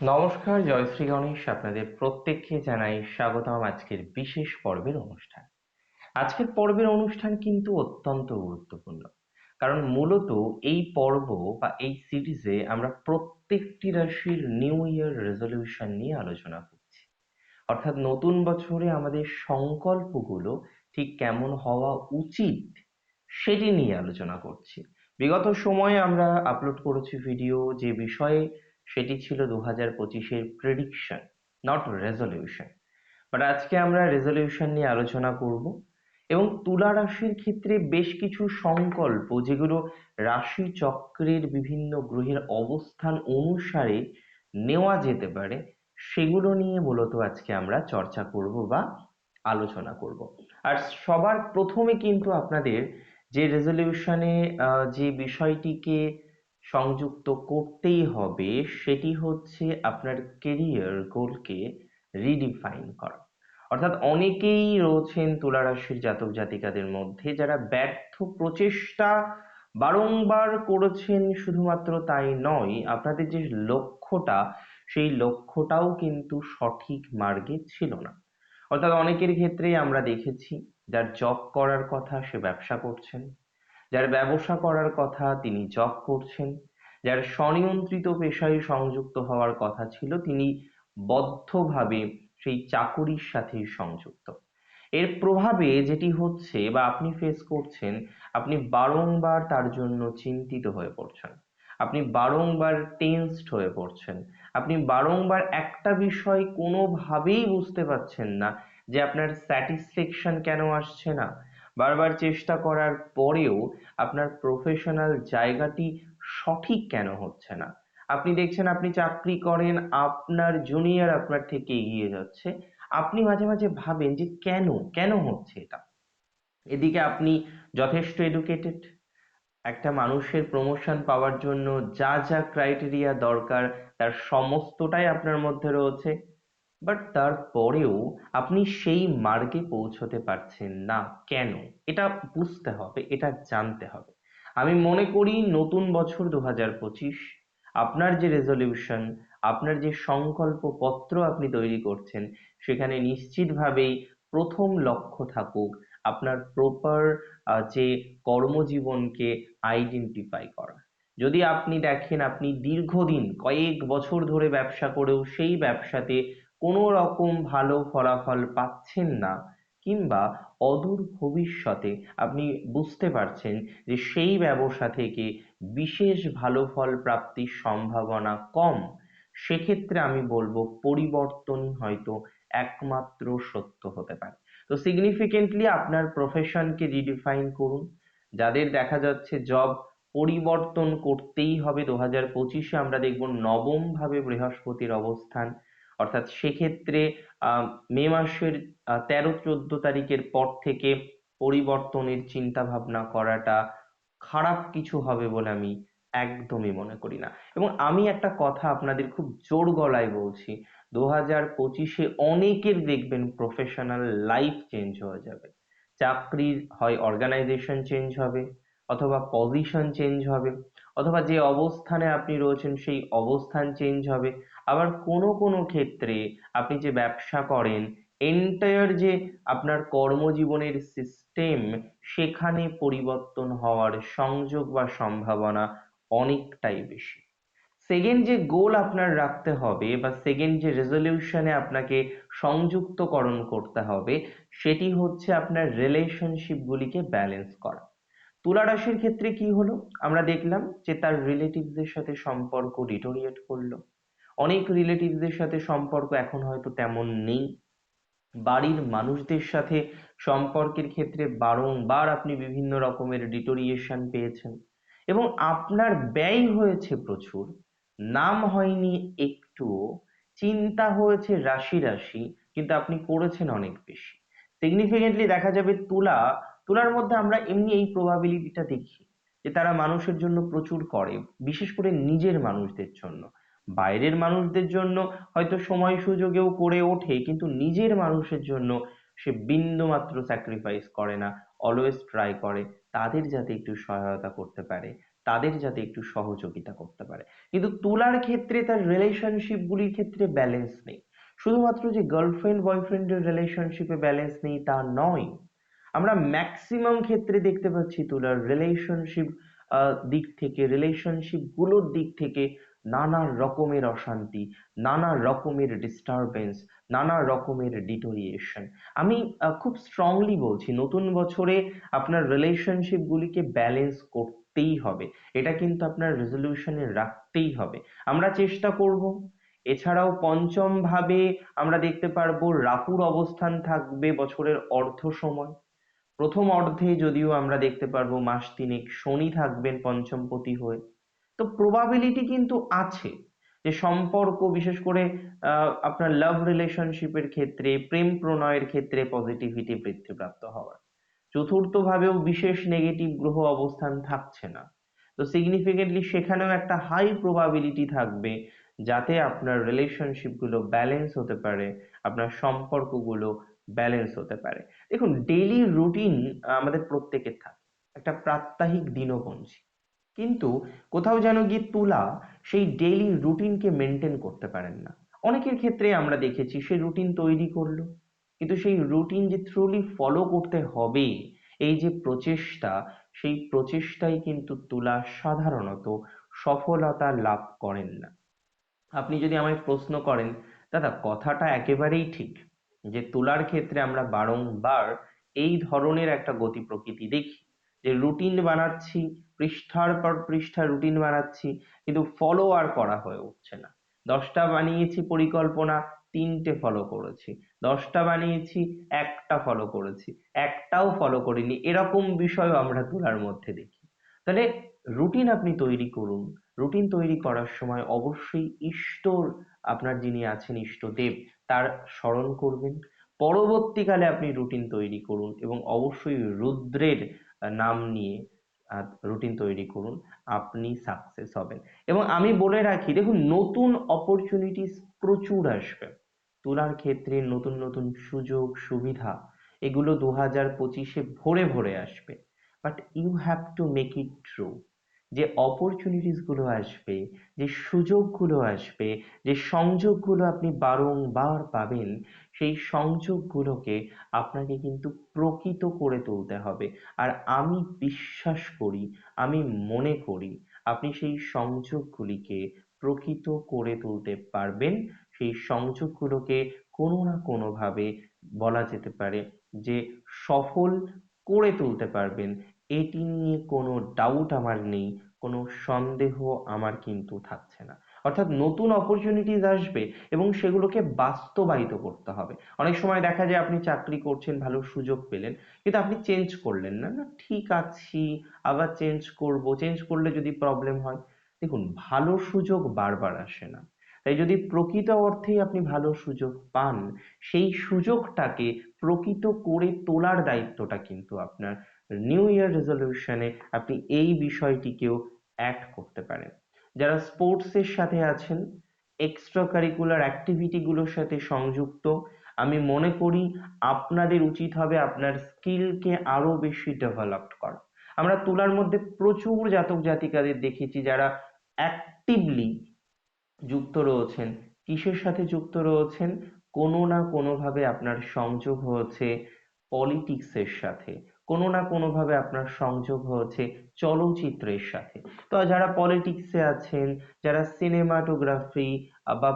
নমস্কার জয়শ্রী গণেশ। আপনাদের প্রত্যেককে জানাই স্বাগতম আজকের বিশেষ পর্বের অনুষ্ঠান। আজকের পর্বের অনুষ্ঠান কিন্তু অত্যন্ত গুরুত্বপূর্ণ। কারণ মূলত এই পর্ব বা এই সিরিজে আমরা প্রত্যেকটি রাশির নিউ ইয়ার রেজলিউশন নিয়ে আলোচনা করছি। অর্থাৎ নতুন বছরে আমাদের সংকল্পগুলো ঠিক কেমন হওয়া উচিত সেটি নিয়ে আলোচনা করছি। বিগত সময়ে আমরা আপলোড করেছি ভিডিও যে বিষয়ে সেটি ছিল দু হাজার পঁচিশের প্রেডিকশন নট রেজলিউশন বাট আজকে আমরা রেজলিউশন নিয়ে আলোচনা করব এবং তুলা রাশির ক্ষেত্রে বেশ কিছু সংকল্প যেগুলো রাশি চক্রের বিভিন্ন গ্রহের অবস্থান অনুসারে নেওয়া যেতে পারে, সেগুলো নিয়ে মূলত আজকে আমরা চর্চা করব বা আলোচনা করব। আর সবার প্রথমে কিন্তু আপনাদের যে রেজলিউশনে যে বিষয়টিকে সংযুক্ত করতেই হবে, সেটি হচ্ছে আপনার কেরিয়ার গোলকে রিডিফাইন করা। অর্থাৎ অনেকেই রয়েছেন তুলা রাশির জাতক জাতিকাদের মধ্যে যারা ব্যর্থ প্রচেষ্টা বারংবার করেছেন, শুধুমাত্র তাই নয়, আপনাদের যে লক্ষ্যটা, সেই লক্ষ্যটাও কিন্তু সঠিক মার্গে ছিল না। অর্থাৎ অনেকের ক্ষেত্রেই আমরা দেখেছি, যার জব করার কথা সে ব্যবসা করছেন যার ব্যবসা করার কথা তিনি জব করছেন, যার স্বনিয়ন্ত্রিত পেশায় সংযুক্ত হওয়ার কথা ছিল, তিনি বদ্ধভাবে সেই চাকুরির সাথেই সংযুক্ত। এর প্রভাবে যেটি হচ্ছে বা আপনি ফেস করছেন, আপনি বারংবার তার জন্য চিন্তিত হয়ে পড়ছেন, আপনি বারংবার টেন্সড হয়ে পড়ছেন, আপনি বারংবার একটা বিষয় কোনোভাবেই বুঝতে পারছেন না যে আপনার স্যাটিসফ্যাকশন কেন আসছে না বারবার চেষ্টা করার পরেও আপনার প্রফেশনাল জায়গাটি সঠিক কেন হচ্ছে না? আপনি দেখছেন আপনি চাকরি করেন, আপনার জুনিয়র আপনার থেকে এগিয়ে যাচ্ছে। আপনি মাঝে মাঝে ভাবেন যে কেন? কেন হচ্ছে এটা? এদিকে আপনি যথেষ্ট এডুকেটেড একটা মানুষের প্রমোশন পাওয়ার জন্য যা যা ক্রাইটেরিয়া দরকার, তার সমস্তটাই আপনার মধ্যে রয়েছে। বাট তারপরেও আপনি সেই মার্গে পৌঁছতে পারছেন না। কেন? এটা বুঝতে হবে, এটা জানতে হবে। আমি মনে করি নতুন বছর দু হাজার পঁচিশ, আপনার যে রেজলিউশন আপনার যে সংকল্প পত্র আপনি তৈরি করছেন, সেখানে নিশ্চিতভাবেই প্রথম লক্ষ্য থাকুক আপনার প্রপার যে কর্মজীবনকে আইডেন্টিফাই করা। যদি আপনি দেখেন আপনি দীর্ঘদিন, কয়েক বছর ধরে ব্যবসা করেও সেই ব্যবসাতে কোনো রকম ভালো ফলাফল পাচ্ছেন না কিংবা অদূর ভবিষ্যতে আপনি বুঝতে পারছেন যে সেই ব্যবসা থেকে বিশেষ ভালো ফল প্রাপ্তির সম্ভাবনা কম, সেক্ষেত্রে আমি বলব পরিবর্তনই হয়তো একমাত্র সত্য হতে পারে। তো সিগনিফিকেন্টলি আপনার প্রফেশনকে রিডিফাইন করুন। যাদের দেখা যাচ্ছে জব পরিবর্তন করতেই হবে, দু হাজার পঁচিশে আমরা দেখব নবম ভাবে বৃহস্পতির অবস্থান। অর্থাৎ সেক্ষেত্রে মে মাসের তেরো চোদ্দ তারিখের পর থেকে পরিবর্তনের চিন্তা ভাবনা করাটা খারাপ কিছু হবে বলে আমি একদমই মনে করি না। এবং আমি একটা কথা আপনাদের খুব জোর গলায় বলছি দু হাজার পঁচিশে অনেকের দেখবেন প্রফেশনাল লাইফ চেঞ্জ হয়ে যাবে। চাকরির হয় অর্গানাইজেশন চেঞ্জ হবে, অথবা পজিশন চেঞ্জ হবে, অথবা যে অবস্থানে আপনি রয়েছেন সেই অবস্থান চেঞ্জ হবে আবার কোনো কোনো ক্ষেত্রে আপনি যে ব্যবসা করেন এন্টায়ার যে আপনার কর্মজীবনের সিস্টেম সেখানে পরিবর্তন হওয়ার সংযোগ বা সম্ভাবনা অনেকটাই বেশি। সেকেন্ড যে গোল আপনার রাখতে হবে বা সেকেন্ড যে রেজলিউশনে আপনাকে সংযুক্তকরণ করতে হবে, সেটি হচ্ছে আপনার রিলেশনশিপগুলিকে ব্যালেন্স করা। তুলা রাশির ক্ষেত্রে কি হলো? আমরা দেখলাম যে তার রিলেটিভসদের সাথে সম্পর্ক ডিটোরিয়েট করল। অনেক রিলেটিভসদের সাথে সম্পর্ক এখন হয়তো তেমন নেই। বাড়ির মানুষদের সাথে সম্পর্কের ক্ষেত্রে বারংবার আপনি বিভিন্ন রকমের ডিটোরিয়েশন পেয়েছেন এবং আপনার ব্যয় হয়েছে প্রচুর, নাম হয়নি একটুও, চিন্তা হয়েছে রাশি রাশি, কিন্তু আপনি করেছেন অনেক বেশি। সিগনিফিকেন্টলি দেখা যাবে তুলা, তুলার মধ্যে আমরা এমনি এই প্রবাবিলিটিটা দেখি যে তারা মানুষের জন্য প্রচুর করে, বিশেষ করে নিজের মানুষদের জন্য। বাইরের মানুষদের জন্য হয়তো সময় সুযোগেও করে ওঠে, কিন্তু নিজের মানুষের জন্য সে বিন্দুমাত্র স্যাক্রিফাইস করে না অলওয়েজ ট্রাই করে। তাদের যাতে একটু সহায়তা করতে পারে, তাদের যাতে একটু সহযোগিতা করতে পারে। কিন্তু তুলার ক্ষেত্রে তার রিলেশনশিপ গুলির ক্ষেত্রে ব্যালেন্স নেই। শুধুমাত্র যে গার্লফ্রেন্ড বয়ফ্রেন্ডের রিলেশনশিপে ব্যালেন্স নেই তা নয়। আমরা ম্যাক্সিমাম ক্ষেত্রে দেখতে পাচ্ছি তুলার রিলেশনশিপ দিক থেকে রিলেশনশিপগুলোর দিক থেকে নানা রকমের অশান্তি, নানা রকমের ডিস্টারবেন্স নানা রকমের ডিটোরিয়েশন আমি খুব স্ট্রংলি বলছি, নতুন বছরে আপনার রিলেশনশিপ গুলিকে ব্যালেন্স করতেই হবে। এটা কিন্তু আপনার রেজলিউশনে রাখতেই হবে। আমরা চেষ্টা করব। এছাড়াও পঞ্চম ভাবে আমরা দেখতে পারব রাহুর অবস্থান থাকবে বছরের অর্ধ সময়। প্রথম অর্ধে যদিও আমরা দেখতে পারব মাস তিনেক শনি থাকবেন পঞ্চমপতি হয়ে। তো probability কিন্তু আছে যে সম্পর্ক বিশেষ করে আপনার relationship এর ক্ষেত্রে, প্রেম প্রণয়ের ক্ষেত্রে positivity বৃদ্ধিপ্রাপ্ত হওয়ার। চতুর্থ ভাবেও বিশেষ negative গ্রহ অবস্থান থাকছে না। তো significantly সেখানেও একটা হাই প্রবাবিলিটি থাকবে যাতে আপনার relationship গুলো balance হতে পারে, আপনার সম্পর্কগুলো ব্যালেন্স হতে পারে। দেখুন, daily রুটিন আমাদের প্রত্যেকের থাকে। একটা প্রাত্যহিক দিনপঞ্জি কিন্তু কোথাও যেন গিয়ে তুলা সেই ডেইলি রুটিনকে মেনটেন করতে পারেন না। অনেকের ক্ষেত্রে আমরা দেখেছি সে রুটিন তৈরি করল, কিন্তু সেই রুটিন যে truly ফলো করতে হবে, এই যে প্রচেষ্টা, সেই প্রচেষ্টায় কিন্তু তুলা সাধারণত সফলতা লাভ করেন না। আপনি যদি আমায় প্রশ্ন করেন, দাদা, কথাটা একেবারেই ঠিক যে তুলার ক্ষেত্রে আমরা বারংবার এই ধরনের একটা গতি প্রকৃতি দেখি যে routine বানাচ্ছি, পৃষ্ঠার পর পৃষ্ঠা রুটিন বানাচ্ছি, কিন্তু follow আর করা হয়ে উঠছে না। দশটা বানিয়েছি পরিকল্পনা, তিনটে ফলো করেছি। দশটা বানিয়েছি, একটা ফলো করেছি। একটাও ফলো করিনি। এরকম বিষয়ও আমরা তুলার মধ্যে দেখি। তাহলে রুটিন আপনি তৈরি করুন। রুটিন তৈরি করার সময় অবশ্যই ইষ্টর আপনার যিনি আছেন, ইষ্টদেব, তার স্মরণ করবেন। পরবর্তীকালে আপনি রুটিন তৈরি করুন এবং অবশ্যই রুদ্রের নাম নিয়ে রুটিন তৈরি করুন, আপনি সাকসেস হবেন। এবং আমি বলে রাখি, দেখুন, নতুন অপরচুনিটিস প্রচুর আসবে। তোলার ক্ষেত্রে নতুন নতুন সুযোগ, সুবিধা, এগুলো দু হাজার পঁচিশে ভরে ভরে আসবে। But you have to make it true যে opportunities গুলো আসবে, যে সুযোগগুলো আসবে, যে সংযোগগুলো আপনি বারংবার পাবেন, সেই সংযোগ গুলোকে আপনাকে কিন্তু প্রকৃত করে তুলতে হবে। আর আমি বিশ্বাস করি, আমি মনে করি, আপনি সেই সংযোগ গুলিকে প্রকৃত করে তুলতে পারবেন। সেই সংযোগ গুলোকে কোনো না কোনো ভাবে বলা যেতে পারে যে সফল করে তুলতে পারবেন। এটি নিয়ে কোনো doubt আমার নেই, কোনো সন্দেহ আমার কিন্তু থাকছে না। অর্থাৎ নতুন opportunities আসবে এবং সেগুলোকে বাস্তবায়িত করতে হবে। অনেক সময় দেখা যায় আপনি চাকরি করছেন, ভালো সুযোগ পেলেন, কিন্তু আপনি change করলেন না। না, ঠিক আছি, আবার change করব। change করলে যদি problem হয়, দেখুন, ভালো সুযোগ বারবার আসে না। তাই যদি প্রকৃত অর্থেই আপনি ভালো সুযোগ পান, সেই সুযোগটাকে প্রকৃত করে তোলার দায়িত্বটা কিন্তু আপনার new ইয়ার এ আপনি এই বিষয়টিকেও add করতে পারেন। যারা sports এর সাথে আছেন extra curricular activity গুলোর সাথে সংযুক্ত, আমি মনে করি আপনাদের উচিত হবে আপনার skill কে আরও বেশি develop করা। আমরা তুলার মধ্যে প্রচুর জাতক জাতিকাদের দেখেছি যারা actively যুক্ত রয়েছেন। কিসের সাথে যুক্ত রয়েছেন? কোনো না কোনো ভাবে আপনার সংযোগ হয়েছে এর সাথে। কোনো না কোনো ভাবে আপনার সংযোগ হয়েছে চলচ্চিত্রের সাথে। তো যারা এ আছেন, যারা cinematography বা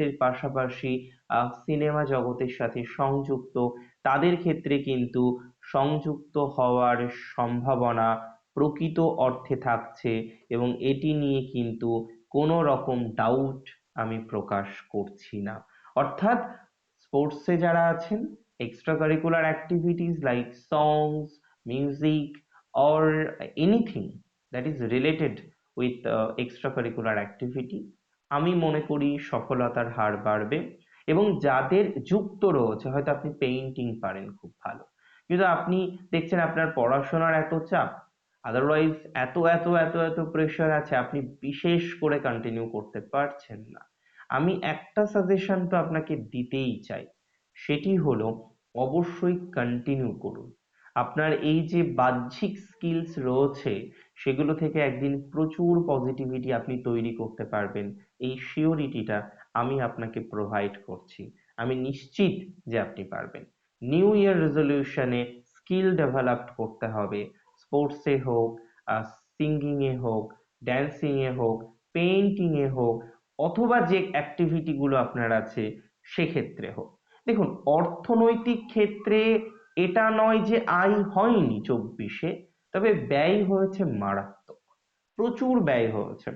এর পাশাপাশি cinema জগতের সাথে সংযুক্ত, তাদের ক্ষেত্রে কিন্তু সংযুক্ত হওয়ার সম্ভাবনা প্রকৃত অর্থে থাকছে এবং এটি নিয়ে কিন্তু কোনো রকম doubt আমি প্রকাশ করছি না। অর্থাৎ এ যারা আছেন extracurricular activities like songs, music, or anything that is related with uh, extracurricular activity. আমি মনে করি সফলতার হার বাড়বে এবং যাদের যুক্ত রয়েছে হয়তো আপনি পেইন্টিং পারেন খুব ভালো কিন্তু আপনি দেখছেন আপনার পড়াশোনার এত চাপ আদারওয়াইজ এত এত এত এত প্রেশার আছে আপনি বিশেষ করে কন্টিনিউ করতে পারছেন না আমি একটা সাজেশন তো আপনাকে দিতেই চাই সেটি হলো অবশ্যই continue করুন। আপনার এই যে বাহ্যিক skills রয়েছে, সেগুলো থেকে একদিন প্রচুর পজিটিভিটি আপনি তৈরি করতে পারবেন। এই শিওরিটিটা আমি আপনাকে প্রোভাইড করছি। আমি নিশ্চিত যে আপনি পারবেন। নিউ ইয়ার রেজলিউশনে স্কিল ডেভেলপ করতে হবে। স্পোর্টসে হোক সিঙ্গিংয়ে হোক ড্যান্সিংয়ে হোক পেইন্টিংয়ে হোক, অথবা যে অ্যাক্টিভিটিগুলো আপনার আছে, সেক্ষেত্রে হোক। দেখুন, অর্থনৈতিক ক্ষেত্রে এটা নয় যে আয় হয়নি চব্বিশে, তবে ব্যয় হয়েছে মারাত্মক। প্রচুর ব্যয় হয়েছে।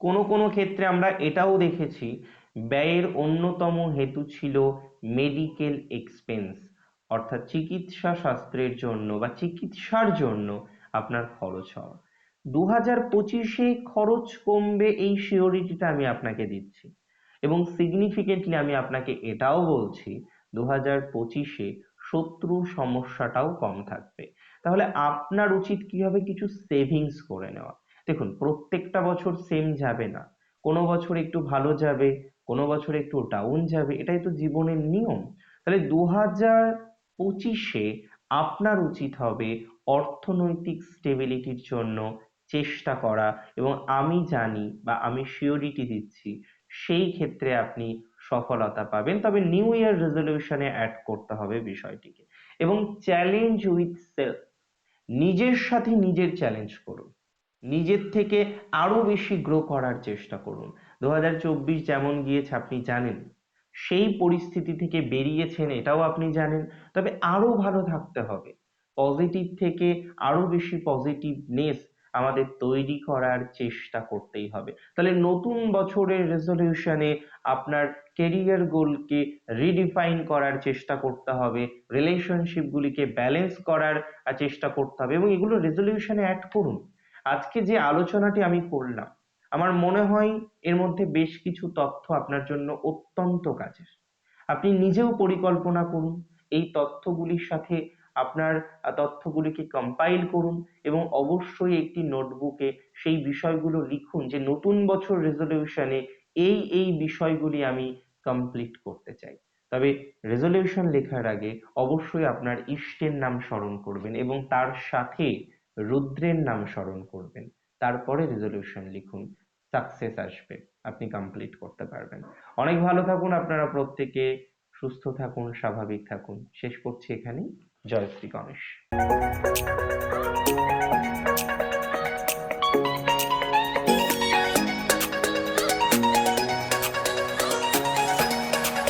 কোনো কোনো ক্ষেত্রে আমরা এটাও দেখেছি, ব্যয়ের অন্যতম হেতু ছিল মেডিকেল এক্সপেন্স অর্থাৎ চিকিৎসা শাস্ত্রের জন্য বা চিকিৎসার জন্য আপনার খরচ হওয়া। দু হাজার পঁচিশে খরচ কমবে এই শিওরিটিটা আমি আপনাকে দিচ্ছি। এবং সিগনিফিকেন্টলি আমি আপনাকে এটাও বলছি দু হাজার পঁচিশে শত্রু সমস্যাটাও কম থাকবে। তাহলে আপনার উচিত কি হবে কিছু সেভিংস করে নেওয়া? দেখুন, প্রত্যেকটা বছর সেম যাবে না। কোনো বছর একটু ভালো যাবে, কোনো বছর একটু ডাউন যাবে, এটাই তো জীবনের নিয়ম। তাহলে দু হাজার পঁচিশে আপনার উচিত হবে অর্থনৈতিক স্টেবিলিটির জন্য চেষ্টা করা এবং আমি জানি বা আমি শিওরিটি দিচ্ছি সেই ক্ষেত্রে আপনি সফলতা পাবেন। তবে নিউ ইয়ার রেজলিউশনে অ্যাড করতে হবে বিষয়টিকে। এবং চ্যালেঞ্জ উইথ সেলফ নিজের সাথে নিজের চ্যালেঞ্জ করুন। নিজের থেকে আরও বেশি গ্রো করার চেষ্টা করুন। দু হাজার চব্বিশ যেমন গিয়েছে, আপনি জানেন। সেই পরিস্থিতি থেকে বেরিয়েছেন, এটাও আপনি জানেন। তবে আরও ভালো থাকতে হবে। পজিটিভ থেকে আরও বেশি পজিটিভনেস আমাদের তৈরি করার চেষ্টা করতেই হবে। তাহলে নতুন বছরের রেজলিউশনে আপনার কেরিয়ার গোলকে রিডিফাইন করার চেষ্টা করতে হবে রিলেশনশিপ গুলিকে ব্যালেন্স করার চেষ্টা করতে হবে এবং এগুলো রেজলিউশনে অ্যাড করুন। আজকে যে আলোচনাটি আমি করলাম, আমার মনে হয় এর মধ্যে বেশ কিছু তথ্য আপনার জন্য অত্যন্ত কাজের। আপনি নিজেও পরিকল্পনা করুন, এই তথ্যগুলির সাথে আপনার তথ্যগুলিকে কম্পাইল করুন এবং অবশ্যই একটি নোটবুকে সেই বিষয়গুলো লিখুন যে নতুন বছর রেজলিউশনে এই এই বিষয়গুলি আমি কমপ্লিট করতে চাই। তবে রেজলিউশন লেখার আগে অবশ্যই আপনার ইষ্টের নাম স্মরণ করবেন এবং তার সাথে রুদ্রের নাম স্মরণ করবেন। তারপরে রেজলিউশন লিখুন সাকসেস আসবে, আপনি কমপ্লিট করতে পারবেন। অনেক ভালো থাকুন আপনারা প্রত্যেকে, সুস্থ থাকুন, স্বাভাবিক থাকুন। শেষ করছি এখানেই। জয় শ্রী গণেশ।